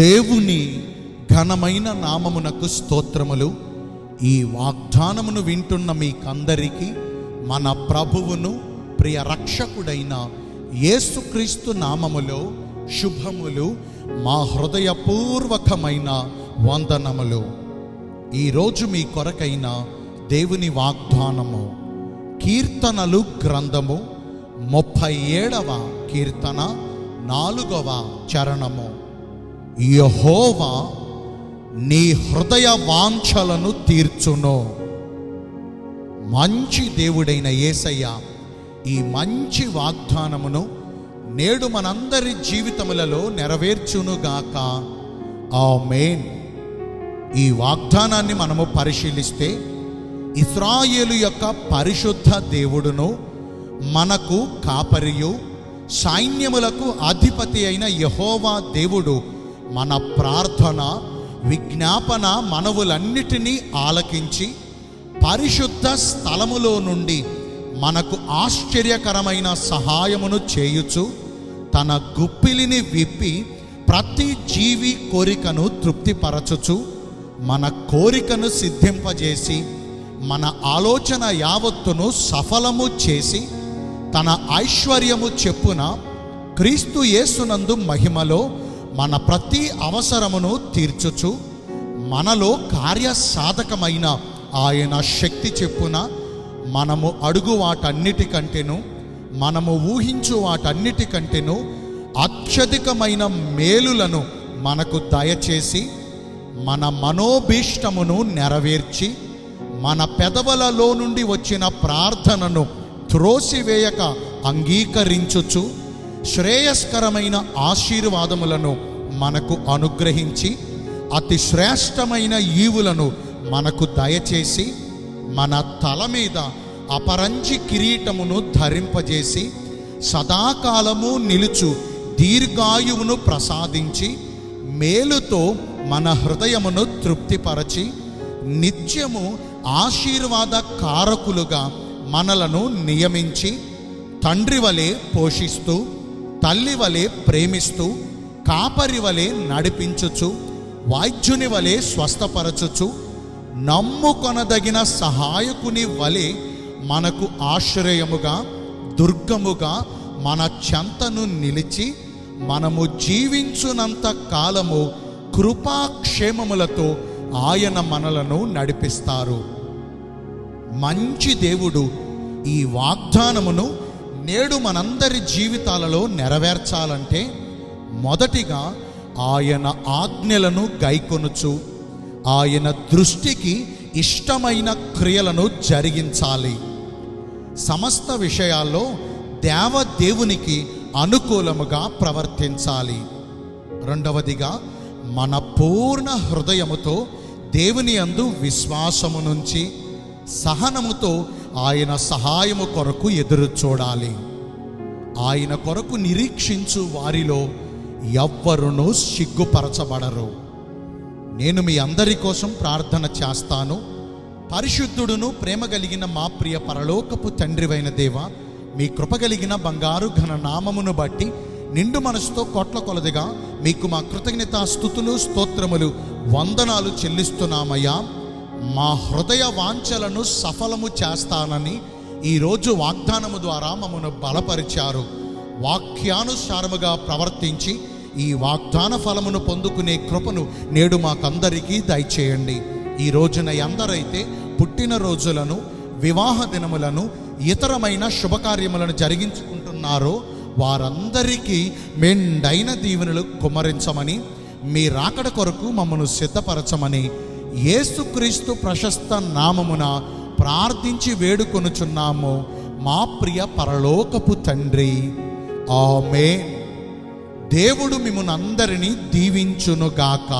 దేవుని ఘనమైన నామమునకు స్తోత్రములు. ఈ వాగ్దానమును వింటున్న మీకందరికీ మన ప్రభువును ప్రియ రక్షకుడైన యేసుక్రీస్తు నామములో శుభములు మా హృదయపూర్వకమైన వందనములు. ఈరోజు మీ కొరకైన దేవుని వాగ్దానము కీర్తనలు గ్రంథము ముప్పై ఏడవ కీర్తన నాలుగవ చరణము. యహోవా నీ హృదయ వాంఛలను తీర్చును. మంచి దేవుడైన యేసయ్య ఈ మంచి వాగ్దానమును నేడు మనందరి జీవితములలో నెరవేర్చునుగాక మెయిన్ ఈ వాగ్దానాన్ని మనము పరిశీలిస్తే ఇస్రాయేలు యొక్క పరిశుద్ధ దేవుడును మనకు కాపరియు సైన్యములకు అధిపతి అయిన యహోవా దేవుడు మన ప్రార్థన విజ్ఞాపన మనవులన్నిటినీ ఆలకించి పరిశుద్ధ స్థలములో నుండి మనకు ఆశ్చర్యకరమైన సహాయమును చేయుచు తన గుప్పిలిని విప్పి ప్రతి జీవి కోరికను తృప్తిపరచుచు మన కోరికను సిద్ధింపజేసి మన ఆలోచన యావత్తును సఫలము చేసి తన ఐశ్వర్యము చెప్పున క్రీస్తు యేసునందు మహిమలో మన ప్రతి అవసరమును తీర్చుచు మనలో కార్యసాధకమైన ఆయన శక్తి చెప్పున మనము అడుగు వాటన్నిటికంటేను మనము ఊహించు వాటన్నిటికంటేను అత్యధికమైన మేలులను మనకు దయచేసి మన మనోభీష్టమును నెరవేర్చి మన పెదవులలో నుండి వచ్చిన ప్రార్థనను త్రోసివేయక అంగీకరించుచు శ్రేయస్కరమైన ఆశీర్వాదములను మనకు అనుగ్రహించి అతి శ్రేష్టమైన ఈవులను మనకు దయచేసి మన తల మీద అపరంజి కిరీటమును ధరింపజేసి సదాకాలము నిలుచు దీర్ఘాయువును ప్రసాదించి మేలుతో మన హృదయమును తృప్తిపరచి నిత్యము ఆశీర్వాద కారకులుగా మనలను నియమించి తండ్రి వలె పోషిస్తూ తల్లి వలె ప్రేమిస్తూ కాపరి వలె నడిపించుచు వైద్యుని వలె స్వస్థపరచుచు నమ్ముకొనదగిన సహాయకుని వలె మనకు ఆశ్రయముగా దుర్గముగా మన చెంతను నిలిచి మనము జీవించునంత కాలము కృపాక్షేమములతో ఆయన మనలను నడిపిస్తారు. మంచి దేవుడు ఈ వాగ్దానమును నేడు మనందరి జీవితాలలో నెరవేర్చాలంటే మొదటిగా ఆయన ఆజ్ఞలను గైకొనుచు ఆయన దృష్టికి ఇష్టమైన క్రియలను జరిగించాలి. సమస్త విషయాల్లో దేవదేవునికి అనుకూలముగా ప్రవర్తించాలి. రెండవదిగా మన పూర్ణ హృదయముతో దేవుని అందు విశ్వాసము నుంచి సహనముతో ఆయన సహాయము కొరకు ఎదురు చూడాలి. ఆయన కొరకు నిరీక్షించు వారిలో ఎవ్వరునూ సిగ్గుపరచబడరు. నేను మీ అందరి కోసం ప్రార్థన చేస్తాను. పరిశుద్ధుడును ప్రేమ కలిగిన మా ప్రియ పరలోకపు తండ్రివైన దేవ మీ కృప కలిగిన బంగారు ఘన నామమును బట్టి నిండు మనసుతో కోట్ల కొలదిగా మీకు మా కృతజ్ఞత స్థుతులు స్తోత్రములు వందనాలు చెల్లిస్తున్నామయ్యా. మా హృదయ వాంఛలను సఫలము చేస్తానని ఈరోజు వాగ్దానము ద్వారా మమ్మను బలపరిచారు. వాక్యానుసారముగా ప్రవర్తించి ఈ వాగ్దాన ఫలమును పొందుకునే కృపను నేడు మాకందరికీ దయచేయండి. ఈ రోజున ఎందరైతే పుట్టినరోజులను వివాహ దినములను ఇతరమైన శుభకార్యములను జరిగించుకుంటున్నారో వారందరికీ మెండైన దీవెనలు కుమరించమని మీ రాకడ కొరకు మమ్మను సిద్ధపరచమని యేసుక్రీస్తు ప్రశస్త నామమున ప్రార్థించి వేడుకొనుచున్నాము. మా ప్రియ పరలోకపు తండ్రి ఆమె దేవుడు మిమ్మల్ని అందరినీ దీవించునుగాక.